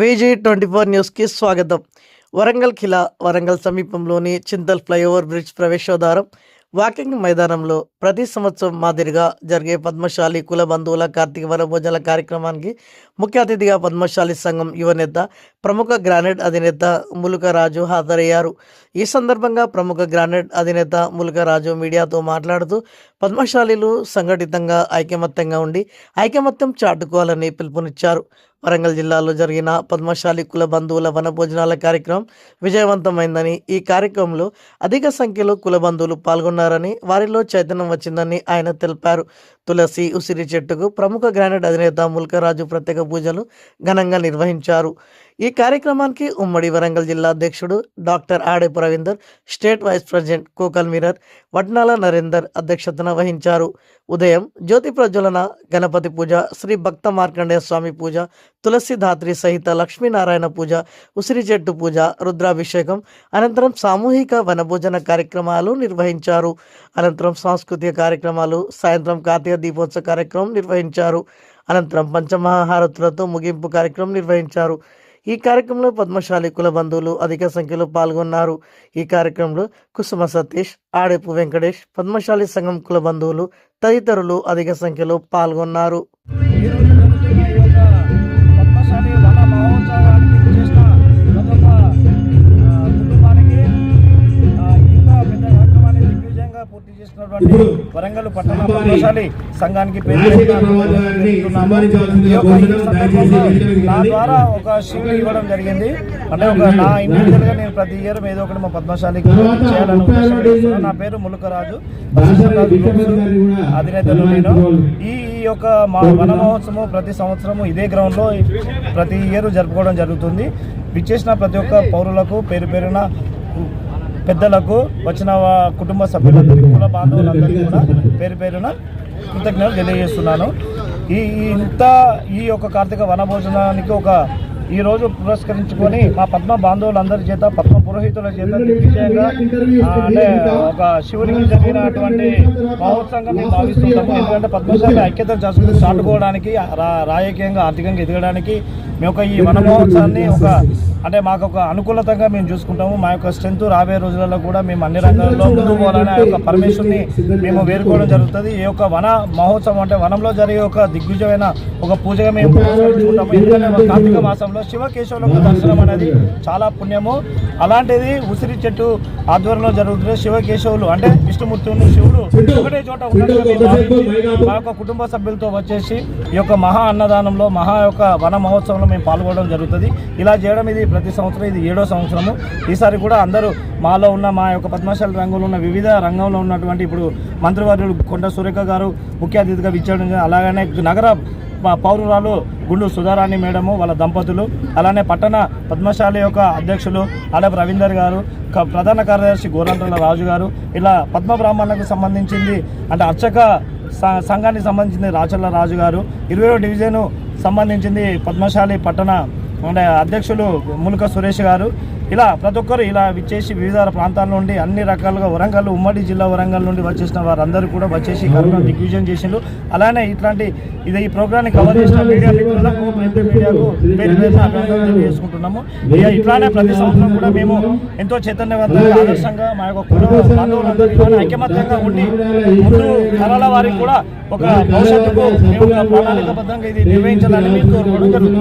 VG twenty four న్యూస్కి స్వాగతం. వరంగల్ ఖిలా వరంగల్ సమీపంలోని చింతల్ ఫ్లైఓవర్ బ్రిడ్జ్ ప్రవేశద్వారం వాకింగ్ మైదానంలో ప్రతి సంవత్సరం మాదిరిగా జరిగే పద్మశాలి కుల బంధువుల కార్తీక వనభోజనాల కార్యక్రమానికి ముఖ్య అతిథిగా పద్మశాలి సంఘం యువనేత ప్రముఖ గ్రానైట్ అధినేత ములుకరాజు హాజరయ్యారు. ఈ సందర్భంగా ప్రముఖ గ్రానైట్ అధినేత ములుకరాజు మీడియాతో మాట్లాడుతూ పద్మశాలీలు సంఘటితంగా ఐకమత్యంగా ఉండి ఐకమత్యం చాటుకోవాలని పిలుపునిచ్చారు. వరంగల్ జిల్లాలో జరిగిన పద్మశాలి కుల బంధువుల వనభోజనాల కార్యక్రమం విజయవంతమైందని ఈ కార్యక్రమంలో అధిక సంఖ్యలో కుల బంధువులు పాల్గొన్నారని వారిలో చైతన్యం వచ్చిందని ఆయన తెలిపారు. తులసి ఉసిరి చెట్టుకు ప్రముఖ గ్రానైట్ అధినేత ముల్కరాజు ప్రత్యేక పూజలు ఘనంగా నిర్వహించారు. ఈ కార్యక్రమానికి ఉమ్మడి వరంగల్ జిల్లా అధ్యక్షుడు doctor Adepu Ravinder state vice president కోకల్ మీరర్ వడ్నాల నరేందర్ అధ్యక్షతన వహించారు. ఉదయం జ్యోతి ప్రజ్వలన గణపతి పూజ శ్రీ భక్త మార్కండేయ స్వామి పూజ తులసి ధాత్రి సహిత లక్ష్మీనారాయణ పూజ ఉసిరి చెట్టు పూజ రుద్రాభిషేకం అనంతరం సామూహిక వనభోజన కార్యక్రమాలు నిర్వహించారు. అనంతరం సాంస్కృతిక కార్యక్రమాలు సాయంత్రం కార్తీక దీపోత్సవ కార్యక్రమం నిర్వహించారు. అనంతరం పంచమహాహారతులతో ముగింపు కార్యక్రమం నిర్వహించారు. ఈ కార్యక్రమంలో పద్మశాలి కుల బంధువులు అధిక సంఖ్యలో పాల్గొన్నారు. ఈ కార్యక్రమంలో కుసుమ సతీష్ ఆడేపు వెంకటేష్ పద్మశాలి సంఘం కుల బంధువులు తదితరులు అధిక సంఖ్యలో పాల్గొన్నారు. పూర్తి చేసినటువంటి వరంగల్ పట్టణ సంఘానికి నా ద్వారా ఒక శివుడు ఇవ్వడం జరిగింది. అంటే ఒక నా ఇండివిజువల్గా నేను ప్రతి ఇయర్ ఏదో ఒకటి మా పద్మశాలికి చేయాలని ఉద్దేశం చేస్తున్నాను. నా పేరు ములుకరాజు. అధినేతలు నేను. ఈ ఈ యొక్క మా వన మహోత్సవం ప్రతి సంవత్సరము ఇదే గ్రౌండ్లో ప్రతి ఇయర్ జరుపుకోవడం జరుగుతుంది. విచ్చేసిన ప్రతి ఒక్క పౌరులకు పేరు పేరున పెద్దలకు వచ్చిన వా- కుటుంబ సభ్యులందరికీ కుల బాంధవులందరికీ కూడా పేరు పేరున కృతజ్ఞతలు తెలియజేస్తున్నాను. ఈ ఈ ఇంత ఈ యొక్క కార్తీక వనభోజనానికి ఒక ఈ రోజు పురస్కరించుకొని మా పద్మ బాంధవులందరి చేత పద్మ పురోహితుల చేత దిగ్విజయంగా అంటే ఒక శివునికి జరిగినటువంటి మహోత్సవంగా మేము భావిస్తుంటాము. ఎందుకంటే పద్మశాఖ ఐక్యత చేసుకుని చాటుకోవడానికి రా- రాజకీయంగా ఆర్థికంగా ఎదగడానికి మేము ఒక ఈ వన మహోత్సవాన్ని ఒక అంటే మాకు ఒక అనుకూలతంగా మేము చూసుకుంటాము. మా యొక్క స్ట్రెంత్ రాబోయే రోజులలో కూడా మేము అన్ని రంగాల్లో ముందుకు పోవాలని ఆ యొక్క పర్మిషన్ని మేము వేరుకోవడం జరుగుతుంది. ఈ యొక్క వన మహోత్సవం అంటే వనంలో జరిగే ఒక దిగ్విజయమైన ఒక పూజగా మేము ఎందుకంటే కార్తీక మాసంలో శివకేశవులకు దర్శనం అనేది చాలా పుణ్యము. అలాంటిది ఉసిరి చెట్టు ఆధ్వర్యంలో జరుగుతుంది శివకేశవులు అంటే విష్ణుమూర్తులు శివుడు ఒకటే చోట మా యొక్క కుటుంబ సభ్యులతో వచ్చేసి ఈ యొక్క మహా అన్నదానంలో మహా యొక్క వన మహోత్సవంలో మేము పాల్గొనడం జరుగుతుంది. ఇలా చేయడం ఇది ప్రతి సంవత్సరం ఇది ఏడో సంవత్సరము. ఈసారి కూడా అందరూ మాలో ఉన్న మా యొక్క పద్మశాలి రంగంలో ఉన్న వివిధ రంగంలో ఉన్నటువంటి ఇప్పుడు మంత్రివర్యులు కొండ సురేఖ గారు ముఖ్య అతిథిగా విచ్చేయడం. అలాగనే నగర పౌరురాలు గుండు సుధారాణి మేడము వాళ్ళ దంపతులు అలానే పట్టణ పద్మశాలి యొక్క అధ్యక్షులు ఆలపు రవీందర్ గారు క- ప్రధాన కార్యదర్శి గోరంట్ల రాజు గారు ఇలా పద్మ బ్రాహ్మణులకు సంబంధించింది అంటే అర్చక సంఘానికి సంబంధించింది రాచల్ల రాజు గారు ఇరవై డివిజను సంబంధించింది పద్మశాలి పట్టణ అంటే అధ్యక్షులు ములుక సురేష్ గారు. ఇలా ప్రతి ఒక్కరు ఇలా విచ్చేసి వివిధ ప్రాంతాల నుండి అన్ని రకాలుగా వరంగల్ ఉమ్మడి జిల్లా వరంగల్ నుండి వచ్చేసిన వారందరూ కూడా వచ్చేసి కార్యక్రమం దిగ్విజయం చేసిండ్రు. అలానే ఇట్లాంటి ఇది ఈ ప్రోగ్రామ్ని కవర్ చేసిన మీడియా మిత్రులకు ప్రింట్ మీడియాకు పేరు పేరున అభినందనలు తెలియజేసుకుంటున్నాము. ఇక ఇట్లానే ప్రతి సంవత్సరం కూడా మేము ఎంతో చైతన్యవంతంగా ఆదర్శంగా మా యొక్క ఐకమత్యంగా ఉండి ముందు తరాల వారికి కూడా ఒక భవిష్యత్తుకు మేము ప్రణాళికబద్ధంగా ఇది నిర్వహించాలని మేము కోరుకోవడం జరుగుతుంది.